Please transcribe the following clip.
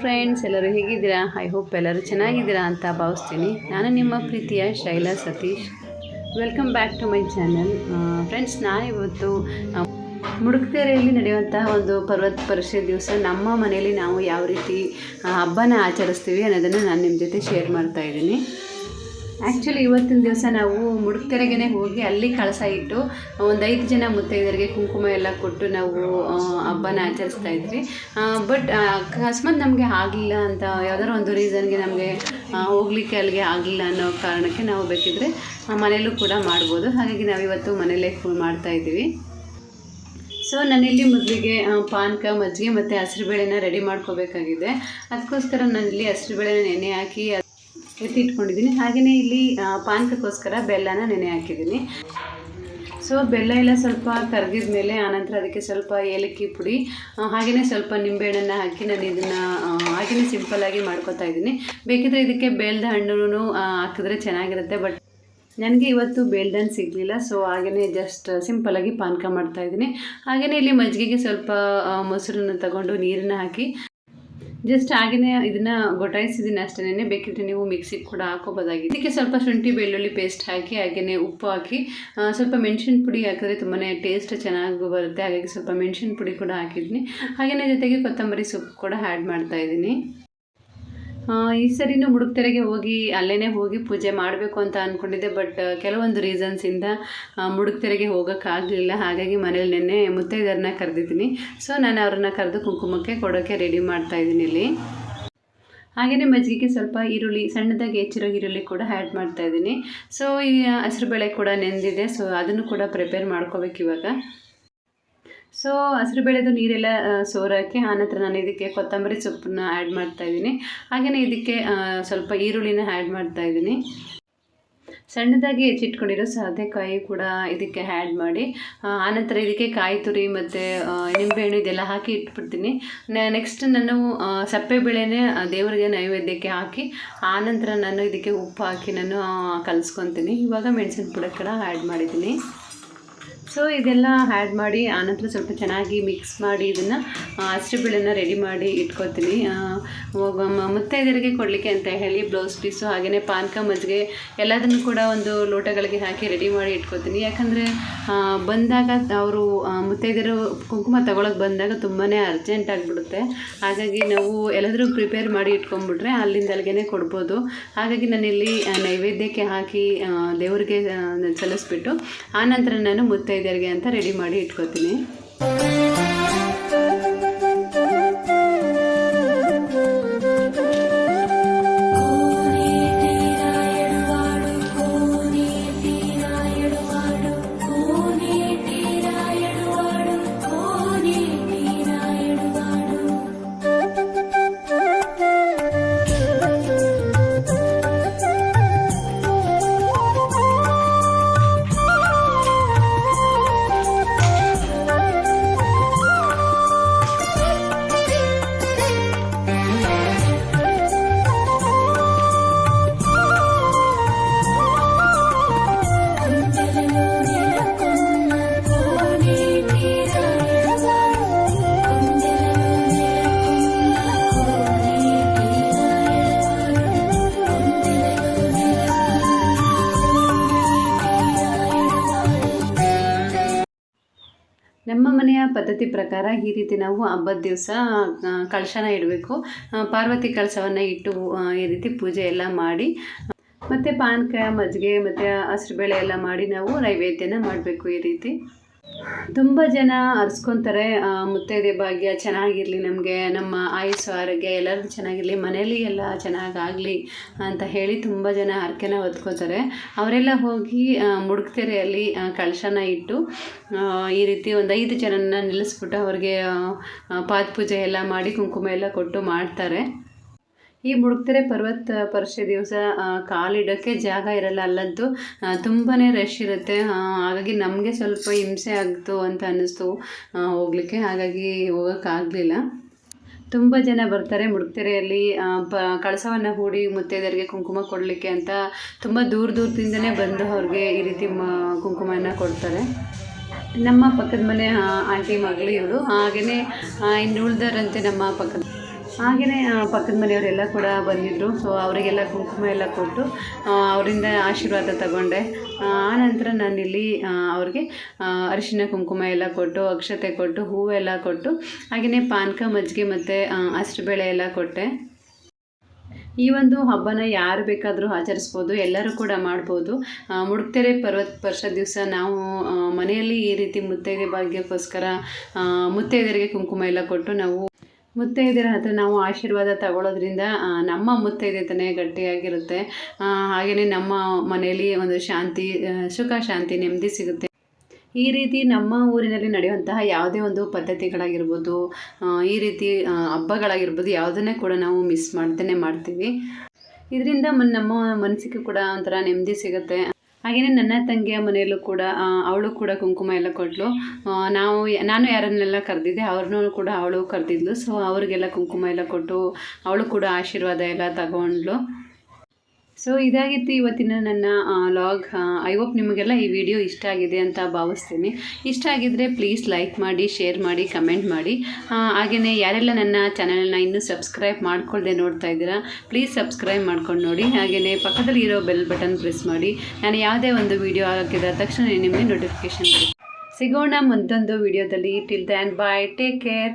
Friends ಎಲ್ಲರೂ ಹೇಗಿದ್ದೀರಾ? I hope ಎಲ್ಲರೂ ಚೆನ್ನಾಗಿದ್ದೀರಾ ಅಂತ ಭಾವಿಸ್ತೀನಿ. ನಾನು ನಿಮ್ಮ ಪ್ರೀತಿಯ Shaila Satish. Welcome back to my channel friends ನಾನಿವತ್ತು ಮುಡುಕ್ತೇರೆಯಲ್ಲಿ ನಡೆಯುವಂತಹ ಒಂದು ಪರ್ವತ ಪರಿಷೆ ದಿವಸ. ನಮ್ಮ ಮನೆಯಲ್ಲಿ ನಾವು ಯಾವ ರೀತಿ ಹಬ್ಬನ ಆಚರಿಸ್ತೀವಿ ಅನ್ನೋದನ್ನು ನಾನು ನಿಮ್ಮ ಜೊತೆ ಶೇರ್ ಮಾಡ್ತಾ ಇದ್ದೀನಿ. ಆ್ಯಕ್ಚುಲಿ ಇವತ್ತಿನ ದಿವಸ ನಾವು ಮುಡ್ಕೆರೆಗೆ ಹೋಗಿ ಅಲ್ಲಿ ಕಳಸ ಇಟ್ಟು ಒಂದು ಐದು ಜನ ಮುತ್ತೈದರಿಗೆ ಕುಂಕುಮ ಎಲ್ಲ ಕೊಟ್ಟು ನಾವು ಹಬ್ಬನ ಆಚರಿಸ್ತಾ ಇದ್ವಿ. ಬಟ್ ಅಕಸ್ಮಾತ್ ನಮಗೆ ಆಗಲಿಲ್ಲ ಅಂತ ಯಾವ್ದಾದ್ರು ಒಂದು ರೀಸನ್ಗೆ ನಮಗೆ ಹೋಗ್ಲಿಕ್ಕೆ ಅಲ್ಲಿಗೆ ಆಗಲಿಲ್ಲ ಅನ್ನೋ ಕಾರಣಕ್ಕೆ ನಾವು ಬೇಕಿದ್ರೆ ಆ, ಮನೆಯಲ್ಲೂ ಕೂಡ ಮಾಡ್ಬೋದು. ಹಾಗಾಗಿ ನಾವಿವತ್ತು ಮನೆಯಲ್ಲೇ ಮಾಡ್ತಾ ಇದ್ದೀವಿ. ಸೊ ನಾನಿಲ್ಲಿ ಮೊದಲಿಗೆ ಪಾನಕ ಮಜ್ಜಿಗೆ ಮತ್ತು ಹಸಿರುಬೇಳೆನ ರೆಡಿ ಮಾಡ್ಕೋಬೇಕಾಗಿದೆ. ಅದಕ್ಕೋಸ್ಕರ ನಾನಿಲ್ಲಿ ಹಸಿರುಬೇಳೆನ ನೆನೆ ಹಾಕಿ ಎತ್ತಿಟ್ಕೊಂಡಿದ್ದೀನಿ. ಹಾಗೆಯೇ ಇಲ್ಲಿ ಪಾನಕಕ್ಕೋಸ್ಕರ ಬೆಲ್ಲನ ನೆನೆ ಹಾಕಿದ್ದೀನಿ. ಸೊ ಬೆಲ್ಲ ಎಲ್ಲ ಸ್ವಲ್ಪ ಕರಗಿದ ಮೇಲೆ ಆನಂತರ ಅದಕ್ಕೆ ಸ್ವಲ್ಪ ಏಲಕ್ಕಿ ಪುಡಿ ಹಾಗೆಯೇ ಸ್ವಲ್ಪ ನಿಂಬೆಹಣ್ಣನ್ನು ಹಾಕಿ ನಾನು ಇದನ್ನು ಹಾಗೆಯೇ ಸಿಂಪಲ್ಲಾಗಿ ಮಾಡ್ಕೊತಾ ಇದ್ದೀನಿ. ಬೇಕಿದ್ರೆ ಇದಕ್ಕೆ ಬೇಲ್ದ ಹಣ್ಣು ಹಾಕಿದ್ರೆ ಚೆನ್ನಾಗಿರುತ್ತೆ ಬಟ್ ನನಗೆ ಇವತ್ತು ಬೇಲ್ದನ್ ಸಿಗಲಿಲ್ಲ ಸೊ ಹಾಗೆಯೇ ಜಸ್ಟ್ ಸಿಂಪಲ್ಲಾಗಿ ಪಾನಕ ಮಾಡ್ತಾ ಇದ್ದೀನಿ. ಹಾಗೆಯೇ ಇಲ್ಲಿ ಮಜ್ಜಿಗೆಗೆ ಸ್ವಲ್ಪ ಮೊಸರನ್ನ ತಗೊಂಡು ನೀರನ್ನು ಹಾಕಿ ಜಸ್ಟ್ ಹಾಗೆಯೇ ಇದನ್ನು ಗೊಟಾಯಿಸಿದ್ದೀನಿ ಅಷ್ಟೇನೆ ಬೇಕಿದ್ರೆ ನೀವು ಮಿಕ್ಸಿಗೆ ಕೂಡ ಹಾಕೋಬೋದಾಗಿದೆ ಇದಕ್ಕೆ ಸ್ವಲ್ಪ ಶುಂಠಿ ಬೆಳ್ಳುಳ್ಳಿ ಪೇಸ್ಟ್ ಹಾಕಿ ಹಾಗೆಯೇ ಉಪ್ಪು ಹಾಕಿ ಸ್ವಲ್ಪ ಮೆಣಸಿನ ಪುಡಿ ಹಾಕಿದ್ರೆ ತುಂಬಾ ಟೇಸ್ಟ್ ಚೆನ್ನಾಗಿ ಬರುತ್ತೆ. ಹಾಗಾಗಿ ಸ್ವಲ್ಪ ಮೆಣಸಿನ ಪುಡಿ ಕೂಡ ಹಾಕಿದ್ದೀನಿ. ಹಾಗೆಯೇ ಜೊತೆಗೆ ಕೊತ್ತಂಬರಿ ಸೊಪ್ಪು ಕೂಡ ಆ್ಯಡ್ ಮಾಡ್ತಾ ಇದ್ದೀನಿ. ಆ, ಈ ಸರಿನೂ ಮುಡುಕ್ತೆರೆಗೆ ಹೋಗಿ ಅಲ್ಲೇ ಹೋಗಿ ಪೂಜೆ ಮಾಡಬೇಕು ಅಂತ ಅಂದ್ಕೊಂಡಿದ್ದೆ ಬಟ್ ಕೆಲವೊಂದು ರೀಸನ್ಸಿಂದ ಮುಡುಕ್ತೆರೆಗೆ ಹೋಗೋಕ್ಕಾಗಲಿಲ್ಲ. ಹಾಗಾಗಿ ಮನೇಲಿ ನೆನ್ನೆ ಮುತ್ತೈದರನ್ನ ಕರೆದಿದ್ದೀನಿ. ಸೊ ನಾನು ಅವ್ರನ್ನ ಕರೆದು ಕುಂಕುಮಕ್ಕೆ ಕೊಡೋಕ್ಕೆ ರೆಡಿ ಮಾಡ್ತಾ ಇದ್ದೀನಿ ಇಲ್ಲಿ. ಹಾಗೆಯೇ ಮಜ್ಜಿಗೆಗೆ ಸ್ವಲ್ಪ ಈರುಳ್ಳಿ, ಸಣ್ಣದಾಗಿ ಹೆಚ್ಚಿರೋ ಈರುಳ್ಳಿ ಕೂಡ ಆ್ಯಡ್ ಮಾಡ್ತಾ ಇದ್ದೀನಿ. ಸೊ ಈ ಹಸಿರುಬೇಳೆ ಕೂಡ ನೆಂದಿದೆ. ಸೊ ಅದನ್ನು ಕೂಡ ಪ್ರಿಪೇರ್ ಮಾಡ್ಕೋಬೇಕು ಇವಾಗ. ಸೊ ಹಸಿರು ಬೇಳೆದು ನೀರೆಲ್ಲ ಸೋರೋಕ್ಕೆ ಆನಂತರ ನಾನು ಇದಕ್ಕೆ ಕೊತ್ತಂಬರಿ ಸೊಪ್ಪನ್ನ ಆ್ಯಡ್ ಮಾಡ್ತಾ ಇದ್ದೀನಿ. ಹಾಗೆಯೇ ಇದಕ್ಕೆ ಸ್ವಲ್ಪ ಈರುಳ್ಳಿನ ಆ್ಯಡ್ ಮಾಡ್ತಾ ಇದ್ದೀನಿ. ಸಣ್ಣದಾಗಿ ಹೆಚ್ಚಿಟ್ಕೊಂಡಿರೋ ಸೌತೆಕಾಯಿ ಕೂಡ ಇದಕ್ಕೆ ಆ್ಯಡ್ ಮಾಡಿ ಆನಂತರ ಇದಕ್ಕೆ ಕಾಯಿ ತುರಿ ಮತ್ತು ನಿಂಬೆಹಣ್ಣು ಇದೆಲ್ಲ ಹಾಕಿ ಇಟ್ಬಿಡ್ತೀನಿ. ನೆಕ್ಸ್ಟ್ ನಾನು ಸಪ್ಪೆ ಬೇಳೆನೇ ದೇವರಿಗೆ ನೈವೇದ್ಯಕ್ಕೆ ಹಾಕಿ ಆನಂತರ ನಾನು ಇದಕ್ಕೆ ಉಪ್ಪು ಹಾಕಿ ನಾನು ಕಲಿಸ್ಕೊತೀನಿ. ಇವಾಗ ಮೆಣಸಿನ ಪುಡಿ ಕೂಡ ಆ್ಯಡ್ ಮಾಡಿದ್ದೀನಿ. ಸೊ ಇದೆಲ್ಲ ಆ್ಯಡ್ ಮಾಡಿ, ಆನಂತರ ಸ್ವಲ್ಪ ಚೆನ್ನಾಗಿ ಮಿಕ್ಸ್ ಮಾಡಿ ಇದನ್ನು ಅಷ್ಟು ರೆಡಿ ಮಾಡಿ ಇಟ್ಕೊತೀನಿ. ಮುತ್ತೈದರಿಗೆ ಕೊಡಲಿಕ್ಕೆ ಅಂತ ಹೇಳಿ ಬ್ಲೌಸ್ ಪೀಸು ಹಾಗೆಯೇ ಪಾನಕ, ಮಜ್ಜಿಗೆ ಎಲ್ಲದನ್ನು ಕೂಡ ಒಂದು ಲೋಟಗಳಿಗೆ ಹಾಕಿ ರೆಡಿ ಮಾಡಿ ಇಟ್ಕೊತೀನಿ. ಯಾಕಂದರೆ ಬಂದಾಗ ಅವರು ಮುತ್ತೈದೆಯರು ಕುಂಕುಮ ತಗೊಳಕ್ಕೆ ಬಂದಾಗ ತುಂಬಾ ಅರ್ಜೆಂಟ್ ಆಗಿಬಿಡುತ್ತೆ. ಹಾಗಾಗಿ ನಾವು ಎಲ್ಲಾದರೂ ಪ್ರಿಪೇರ್ ಮಾಡಿ ಇಟ್ಕೊಂಡ್ಬಿಟ್ರೆ ಅಲ್ಲಿಂದ ಅಲ್ಲಿಗೆ ಕೊಡ್ಬೋದು. ಹಾಗಾಗಿ ನಾನಿಲ್ಲಿ ನೈವೇದ್ಯಕ್ಕೆ ಹಾಕಿ ದೇವರಿಗೆ ಸಲ್ಲಿಸ್ಬಿಟ್ಟು ಆನಂತರ ನಾನು ಮುತ್ತೈದೆಯರಿಗೆ ಅಂತ ರೆಡಿ ಮಾಡಿ ಇಟ್ಕೊತೀನಿ. ಪದ್ಧತಿ ಪ್ರಕಾರ ಈ ರೀತಿ ನಾವು ಹಬ್ಬದ ದಿವಸ ಕಳಶನ ಇಡಬೇಕು. ಪಾರ್ವತಿ ಕಳಶವನ್ನು ಇಟ್ಟು ಈ ರೀತಿ ಪೂಜೆ ಎಲ್ಲ ಮಾಡಿ, ಮತ್ತು ಪಾನಕ, ಮಜ್ಜಿಗೆ, ಮತ್ತು ಹಸಿರುಬೇಳೆ ಎಲ್ಲ ಮಾಡಿ ನಾವು ನೈವೇದ್ಯನ ಮಾಡಬೇಕು ಈ ರೀತಿ. ತುಂಬ ಜನ ಅರ್ಸ್ಕೊತಾರೆ ಮುತ್ತೈದೆ ಭಾಗ್ಯ ಚೆನ್ನಾಗಿರಲಿ ನಮಗೆ, ನಮ್ಮ ಆಯುಸ್ಸು, ಆರೋಗ್ಯ ಎಲ್ಲರೂ ಚೆನ್ನಾಗಿರಲಿ ಮನೇಲಿ ಎಲ್ಲ ಚೆನ್ನಾಗಾಗಲಿ ಅಂತ ಹೇಳಿ ತುಂಬ ಜನ ಹರಕೆನ ಹೊತ್ಕೋತಾರೆ. ಅವರೆಲ್ಲ ಹೋಗಿ ಮುಡುಕ್ತೆರೆಯಲ್ಲಿ ಕಳಶನ ಇಟ್ಟು ಈ ರೀತಿ ಒಂದು ಐದು ಜನನ ನಿಲ್ಲಿಸ್ಬಿಟ್ಟು ಅವ್ರಿಗೆ ಪಾದ ಪೂಜೆ ಎಲ್ಲ ಮಾಡಿ, ಕುಂಕುಮ ಎಲ್ಲ ಕೊಟ್ಟು ಮಾಡ್ತಾರೆ. ಈ ಮುಡುಕ್ತೆರೆ ಪರ್ವತ ಪರಿಷೆ ದಿವಸ ಕಾಲಿಡೋಕ್ಕೆ ಜಾಗ ಇರಲ್ಲ ಅಲ್ಲಂತೂ ತುಂಬಾ ರಶ್ ಇರುತ್ತೆ. ಹಾಗಾಗಿ ನಮಗೆ ಸ್ವಲ್ಪ ಹಿಂಸೆ ಆಗ್ತು ಅಂತ ಅನ್ನಿಸ್ತು ಹೋಗಲಿಕ್ಕೆ. ಹಾಗಾಗಿ ಹೋಗೋಕ್ಕಾಗಲಿಲ್ಲ ತುಂಬ ಜನ ಬರ್ತಾರೆ ಮುಡುಕ್ತೆರೆಯಲ್ಲಿ. ಪ, ಕಳಸವನ್ನು ಹೂಡಿ ಮುತ್ತೈದರಿಗೆ ಕುಂಕುಮ ಕೊಡಲಿಕ್ಕೆ ಅಂತ ತುಂಬ ದೂರ ದೂರದಿಂದನೇ ಬಂದು ಅವ್ರಿಗೆ ಈ ರೀತಿ, ಮ ಕುಂಕುಮನ ಕೊಡ್ತಾರೆ. ನಮ್ಮ ಪಕ್ಕದ ಮನೆ ಆಂಟಿ ಮಗಳು ಇವಳು ಹಾಗೆಯೇ ಇನ್ನು ಉಳ್ದರಂತೆ ನಮ್ಮ ಪಕ್ಕದ ಹಾಗೆಯೇ ಪಕ್ಕದ ಮನೆಯವರೆಲ್ಲ ಕೂಡ ಬಂದಿದ್ದರು ಸೊ ಅವರಿಗೆಲ್ಲ ಕುಂಕುಮ ಎಲ್ಲ ಕೊಟ್ಟು ಅವರಿಂದ ಆಶೀರ್ವಾದ ತಗೊಂಡೆ. ಆ ನಂತರ ನಾನಿಲ್ಲಿ ಅವ್ರಿಗೆ ಅರಿಶಿನ ಕುಂಕುಮ ಎಲ್ಲ ಕೊಟ್ಟು, ಅಕ್ಷತೆ ಕೊಟ್ಟು ಹೂವೆಲ್ಲ ಕೊಟ್ಟು ಹಾಗೆಯೇ ಪಾನಕ, ಮಜ್ಜಿಗೆ ಮತ್ತು ಅಷ್ಟಬೇಳೆ ಎಲ್ಲ ಕೊಟ್ಟೆ. ಈ ಒಂದು ಹಬ್ಬನ ಯಾರು ಬೇಕಾದರೂ ಆಚರಿಸ್ಬೋದು, ಎಲ್ಲರೂ ಕೂಡ ಮಾಡ್ಬೋದು. ಮುಡುಕ್ತೆರೆ ಪರ್ವತ ವರ್ಷ ದಿವಸ ನಾವು ಮನೆಯಲ್ಲಿ ಈ ರೀತಿ ಮುತ್ತೈದೆ ಭಾಗ್ಯಕ್ಕೋಸ್ಕರ ಮುತ್ತೈದೆಯರಿಗೆ ಕುಂಕುಮ ಎಲ್ಲ ಕೊಟ್ಟು ನಾವು ಮುತ್ತೈದೆಯರ ಹತ್ರ ನಾವು ಆಶೀರ್ವಾದ ತಗೊಳ್ಳೋದ್ರಿಂದ ನಮ್ಮ ಮುತ್ತೈದೆ ತಾನೇ ಗಟ್ಟಿಯಾಗಿರುತ್ತೆ. ಹಾಗೆಯೇ ನಮ್ಮ ಮನೆಯಲ್ಲಿ ಒಂದು ಶಾಂತಿ ಸುಖ, ಶಾಂತಿ, ನೆಮ್ಮದಿ ಸಿಗುತ್ತೆ. ಈ ರೀತಿ ನಮ್ಮ ಊರಿನಲ್ಲಿ ನಡೆಯುವಂತಹ ಯಾವುದೇ ಒಂದು ಪದ್ಧತಿಗಳಾಗಿರ್ಬೋದು ಈ ರೀತಿ ಹಬ್ಬಗಳಾಗಿರ್ಬೋದು, ಯಾವುದನ್ನೇ ಕೂಡ ನಾವು ಮಿಸ್ ಮಾಡ್ದೇ ಮಾಡ್ತೀವಿ. ಇದರಿಂದ ನಮ್ಮ ಮನಸ್ಸಿಗೆ ಕೂಡ ಒಂಥರ ನೆಮ್ಮದಿ ಸಿಗುತ್ತೆ. ಹಾಗೆಯೇ ನನ್ನ ತಂಗಿಯ ಮನೆಯಲ್ಲೂ ಕೂಡ ಅವಳು ಕೂಡ ಕುಂಕುಮ ಎಲ್ಲ ಕೊಟ್ಟಳು ನಾವು ನಾನು ಯಾರನ್ನೆಲ್ಲ ಕರೆದಿದ್ದೆ ಅವ್ರನ್ನೂ ಕೂಡ ಅವಳು ಕರೆದಿದ್ಲು. ಸೊ ಅವ್ರಿಗೆಲ್ಲ ಕುಂಕುಮ ಎಲ್ಲ ಕೊಟ್ಟು, ಅವಳು ಕೂಡ ಆಶೀರ್ವಾದ ಎಲ್ಲ ತಗೊಂಡ್ಲು. ಸೊ ಇದಾಗಿತ್ತು ಇವತ್ತಿನ ನನ್ನ ಲಾಗ್ ಐ ಹೋಪ್ ನಿಮಗೆಲ್ಲ ಈ ವಿಡಿಯೋ ಇಷ್ಟ ಆಗಿದೆ ಅಂತ ಭಾವಿಸ್ತೀನಿ. ಇಷ್ಟ ಆಗಿದ್ದರೆ ಪ್ಲೀಸ್ ಲೈಕ್ ಮಾಡಿ ಶೇರ್ ಮಾಡಿ ಕಮೆಂಟ್ ಮಾಡಿ. ಹಾಗೆಯೇ ಯಾರೆಲ್ಲ ನನ್ನ ಚಾನಲ್ನ ಇನ್ನೂ ಸಬ್ಸ್ಕ್ರೈಬ್ ಮಾಡ್ಕೊಳ್ಳದೆ ನೋಡ್ತಾ ಇದ್ದೀರಾ ಪ್ಲೀಸ್ ಸಬ್ಸ್ಕ್ರೈಬ್ ಮಾಡ್ಕೊಂಡು ನೋಡಿ. ಹಾಗೆಯೇ ಪಕ್ಕದಲ್ಲಿ ಇರೋ ಬೆಲ್ ಬಟನ್ ಪ್ರೆಸ್ ಮಾಡಿ. ನಾನು ಯಾವುದೇ ಒಂದು ವಿಡಿಯೋ ಹಾಕಿದ ತಕ್ಷಣ ನಿಮಗೆ ನೋಟಿಫಿಕೇಶನ್ ಸಿಗೋಣ ಮುಂದೊಂದು ವಿಡಿಯೋದಲ್ಲಿ till then bye take care